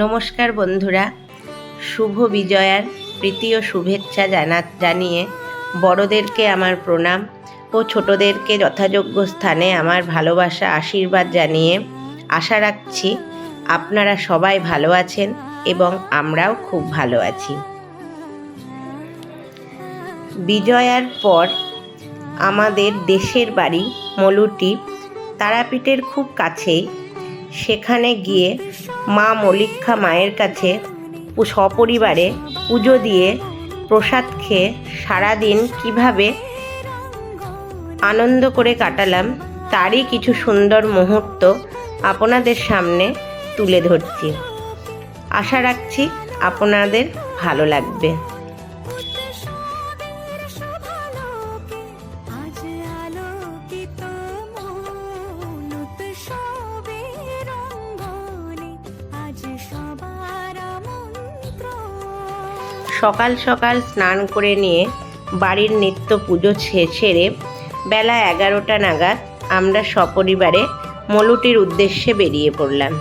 নমস্কার বন্ধুরা। শুভ বিজয়ার প্রীতি ও শুভেচ্ছা জানা, জানিয়ে বড়দেরকে আমার প্রণাম ও ছোটদেরকে যথাযোগ্য স্থানে আমার ভালোবাসা, আশীর্বাদ জানিয়ে আশা রাখছি আপনারা সবাই ভালো আছেন এবং আমরাও খুব ভালো আছি। বিজয়ার পর আমাদের দেশের বাড়ি মলুটি, তারাপীঠের খুব কাছেই সেখানে গিয়ে মা মলিক্ষা মায়ের কাছে সপরিবারে পুজো দিয়ে প্রসাদ খেয়ে সারাদিন কীভাবে আনন্দ করে কাটালাম, তারই কিছু সুন্দর মুহূর্ত আপনাদের সামনে তুলে ধরছি। আশা রাখছি আপনাদের ভালো লাগবে। সকাল সকাল স্নান করে নিয়ে বাড়ির নিত্য পুজো ছে- সেরে বেলা এগারোটা নাগাদ আমরা সপরিবারে মলুটির উদ্দেশ্যে বেরিয়ে পড়লাম।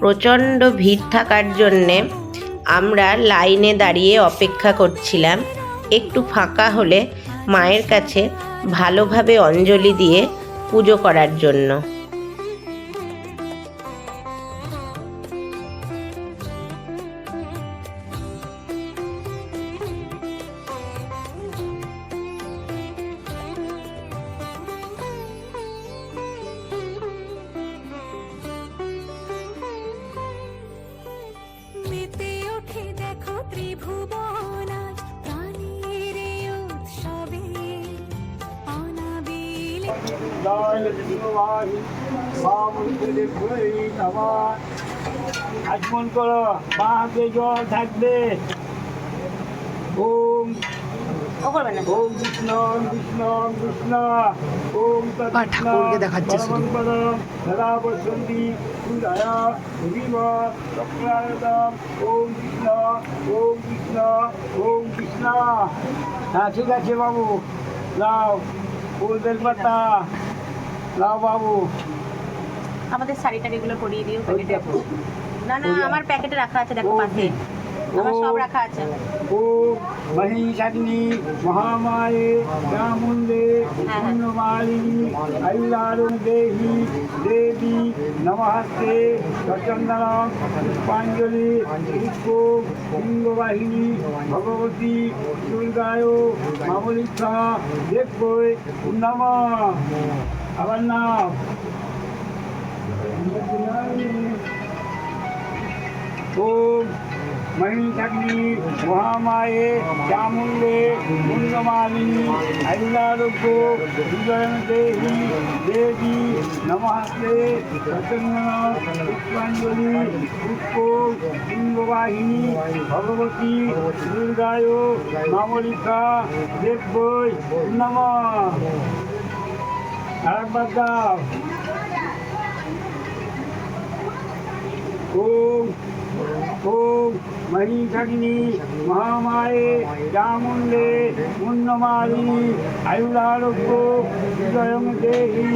প্রচণ্ড ভিড় থাকার জন্যে আমরা লাইনে দাঁড়িয়ে অপেক্ষা করছিলাম। একটু ফাঁকা হলে মায়ের কাছে ভালোভাবে অঞ্জলি দিয়ে পুজো করার জন্য। আজমন করো বা হাতে জল থাকবে ওম ওম কৃষ্ণ কৃষ্ণ কৃষ্ণ ওম ঠাকুরকে দেখাচ্ছে। সদা বসন্তি সুদয়া ওম কৃষ্ণ ওম কৃষ্ণ ওম কৃষ্ণ হ্যাঁ ঠিক আছে বাবু লাও ফুল বেলপাতা। লাও বাবু। আমাদের শাড়ি টাড়িগুলো পরিয়ে দিও প্যাকেটে না না আমার প্যাকেটে রাখা আছে দেখো পাশে। আমার ও মহিষাগ্নি মহামায়ে চামুণ্ডে হ্যাঁ। পুণ্যমালিনী আয়ুরারুণ দেহি দেবী নমস্তে সচন্দনম পুষ্পাঞ্জলি পুষ্প লিঙ্গবাহিনী ভগবতী দুর্গায় মামলিকা দেখবই নম আবার নাম। ওম মহিষাগ্নি মহামায়ে, চামুণ্ডে পুণ্যমালিনী আয়ুরারোগ্য বিজয়ন দেহি দেবী নমস্তে পুষ্পাঞ্জলি, পুষ্প, লিঙ্গবাহিনী, ভগবতী, দুর্গায়, মামলিকা দেবই নম। ওম ওম। মহিষাগ্নি মহামায়ে চামুণ্ডে পুণ্যমালিনী আয়ুরারোগ্য বিজয়ং দেহি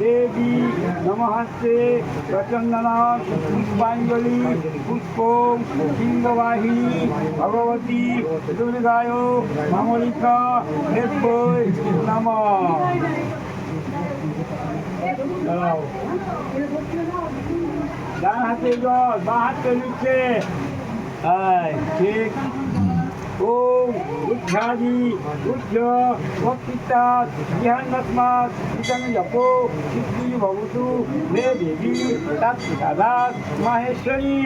দেবী নমস্তে প্রচন্দনা পুষ্পাঞ্জলি, পুষ্প সিংহবাহিনী ভগবতী, দুর্গায়, মামলিকা দেবই নম। ডান হাতে জল বা হাতে নিচ্ছে ঠিক ওম উচ্ছাদি উচ্চ ভক্তিতা বিহান্নস্মাৎ ইদং জপো সিদ্ধি ভবতু মে দেবী তৎসাদাত মাহেশ্বরী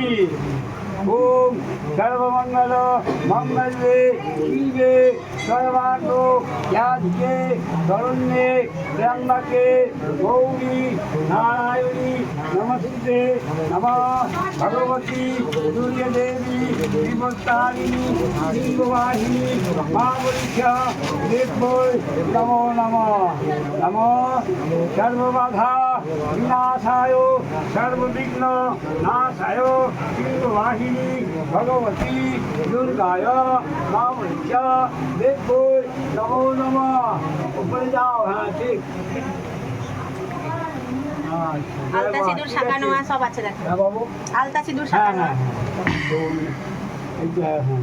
নমো নম। নম সর্ববাধা। বিনাশায় সর্ববিঘ্ন নাশায় সিংহবাহিনী ভগবতী দুর্গায় মা পরীক্ষা দেবই নমো নম উপরে যাও হ্যাঁ ঠিক আলতা সিঁদুর শাখা নোয়া সব আছে দেখো। আলতা সিঁদুর শাখা নোয়া। এই যে হ্যাঁ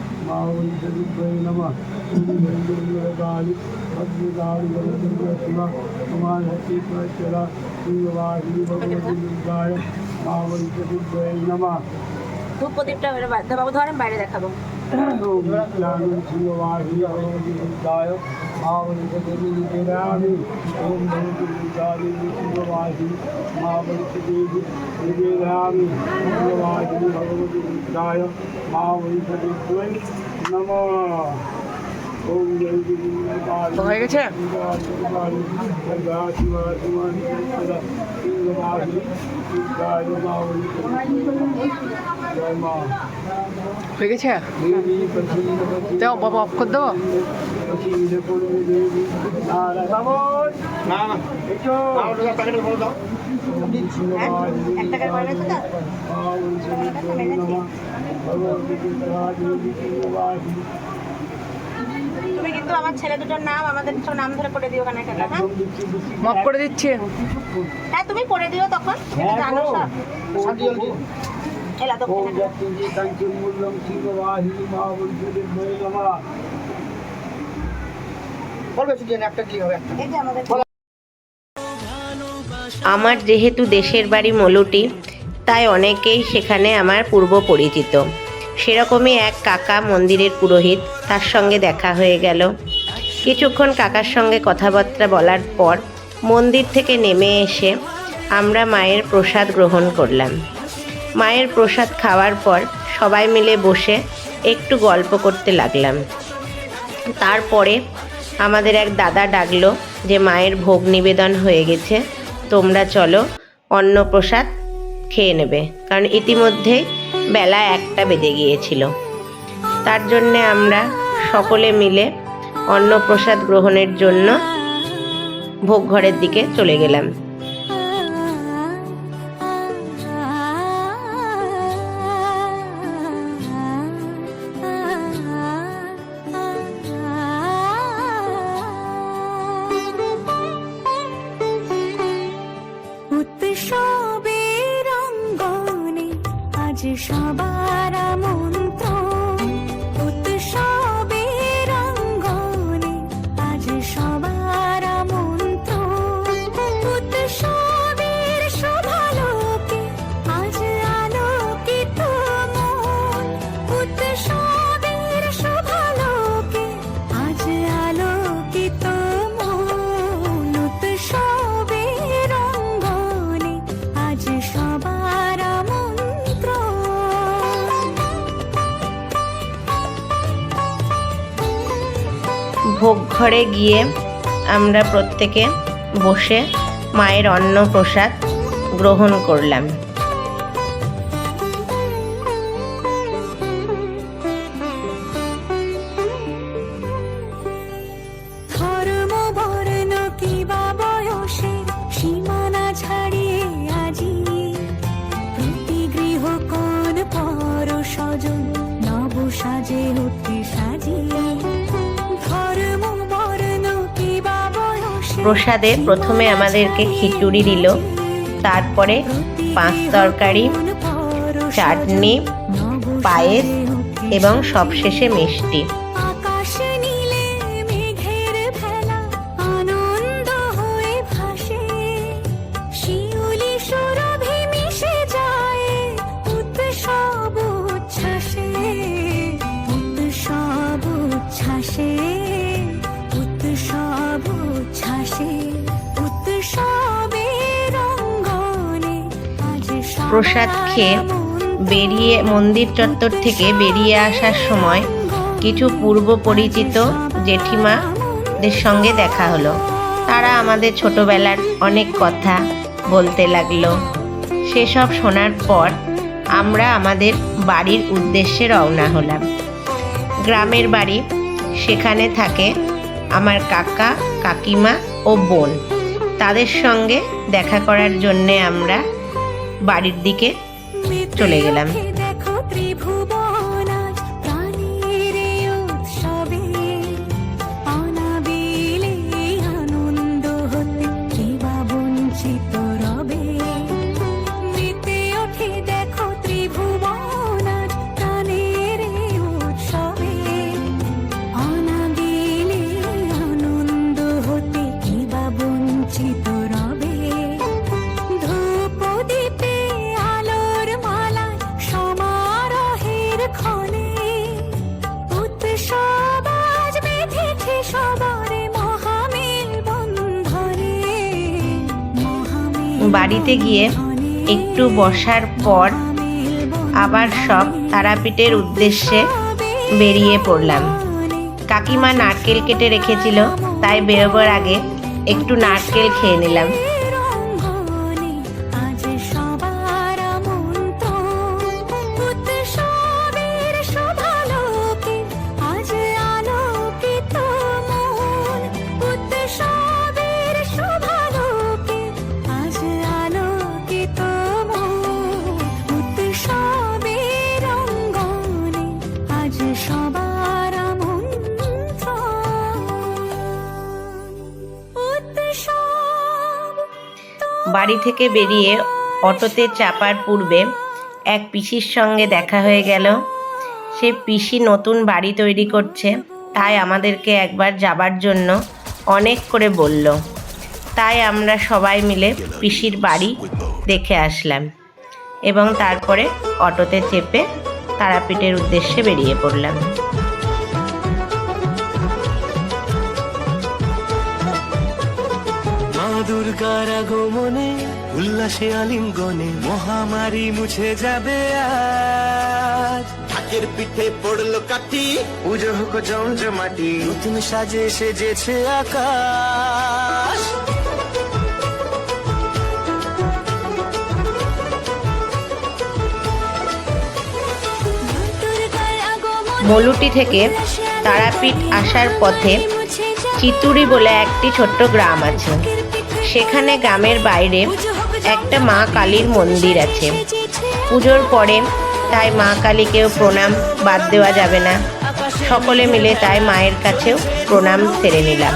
হ্যাঁ। মিষ্টি আছে ফল আছে দেখো বাবারে বাবারে আর রাখো যে করছে করছে রাখো রেখে দাও না নমঃ ধূপ প্রদীপটা এবারে বা- বাবু ধরেন বাইরে দেখাবো হয়ে গেছে? হয়ে গেছে? দাও বাবা অফ করে দেবো হ্যাঁ? এক টাকার কয়েন তো? তুমি কিন্তু আমার ছেলে দুটোর নাম আমাদের সব নাম ধরে করে দিও হ্যাঁ? মাফ করে দিচ্ছি। হ্যাঁ তুমি করে দিও তখন জানো সব। এলা দক্ষিণে। এই যে আমাদের আমার যেহেতু দেশের বাড়ি মলুটি, তাই অনেকেই সেখানে আমার পূর্ব পরিচিত। সেরকমই এক কাকা মন্দিরের পুরোহিত, তার সঙ্গে দেখা হয়ে গেল। কিছুক্ষণ কাকার সঙ্গে কথাবার্তা বলার পর মন্দির থেকে নেমে এসে আমরা মায়ের প্রসাদ গ্রহণ করলাম। মায়ের প্রসাদ খাওয়ার পর সবাই মিলে বসে একটু গল্প করতে লাগলাম। তারপরে আমাদের এক দাদা ডাকলো যে মায়ের ভোগ নিবেদন হয়ে গেছে। তোমরা চলো অন্নপ্রসাদ খেয়ে নেবে। কারণ ইতিমধ্যে বেলা একটা বেজে গিয়েছিল। তার জন্যে আমরা সকলে মিলে অন্নপ্রসাদ গ্রহণের জন্য ভোগ ঘরের দিকে চলে গেলাম। ঘরে গিয়ে আমরা প্রত্যেকে বসে মায়ের অন্ন প্রসাদ গ্রহণ করলাম। প্রসাদে প্রথমে আমাদেরকে খিচুড়ি দিল তারপরে পাঁচ তরকারি চাটনি পায়েস এবং সবশেষে মিষ্টি। প্রসাদ খেয়ে বেরিয়ে মন্দির চত্বর থেকে বেরিয়ে আসার সময় কিছু পূর্ব পরিচিত জেঠিমাদের সঙ্গে দেখা হলো। তারা আমাদের ছোটবেলার অনেক কথা বলতে লাগল। সেসব শোনার পর আমরা আমাদের বাড়ির উদ্দেশ্যে রওনা হলাম। গ্রামের বাড়ি সেখানে থাকে আমার কাকা, কাকিমা ও বোন। তাদের সঙ্গে দেখা করার জন্যে আমরা বাড়ির দিকে চলে গেলাম। দেখো বাড়িতে গিয়ে একটু বসার পর আবার সব তারাপীঠের উদ্দেশ্যে বেরিয়ে পড়লাম। কাকিমা নারকেল কেটে রেখেছিল, তাই বেরোবার আগে একটু নারকেল খেয়ে নিলাম। বাড়ি থেকে বেরিয়ে অটোতে চাপার পূর্বে এক পিসির সঙ্গে দেখা হয়ে গেল। সে পিসি নতুন বাড়ি তৈরি করছে, তাই আমাদেরকে একবার যাবার জন্য অনেক করে বলল। তাই আমরা সবাই মিলে পিসির বাড়ি দেখে আসলাম এবং তারপরে অটোতে চেপে তারাপীঠের উদ্দেশ্যে বেরিয়ে পড়লাম। দুর্গার আগমনে উল্লাসে আলিঙ্গনে মহামারী মুছে যাবে আজ। ঢাকের পিঠে পড়ল কাঠি। পুজো হোক জমজমাটি নতুন সাজে সেজেছে আকাশ। মলুটি থেকে তারাপীঠ আসার পথে চিতুরি বলে একটি ছোট্ট গ্রাম আছে। সেখানে গ্রামের বাইরে একটা মা কালীর মন্দির আছে। পুজোর পরে তাই মা কালীকেও প্রণাম বাদ দেওয়া যাবে না। সকলে মিলে তাই মায়ের কাছেও প্রণাম সেরে নিলাম।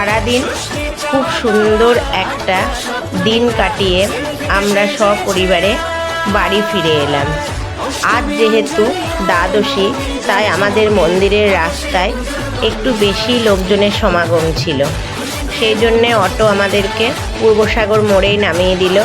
সারাদিন খুব সুন্দর একটা দিন কাটিয়ে আমরা সপরিবারে বাড়ি ফিরে এলাম। আজ যেহেতু দ্বাদশী, তাই আমাদের মন্দিরের রাস্তায় একটু বেশি লোকজনের সমাগম ছিল। সেই জন্যে অটো আমাদেরকে পূর্বসাগর মোড়েই নামিয়ে দিল।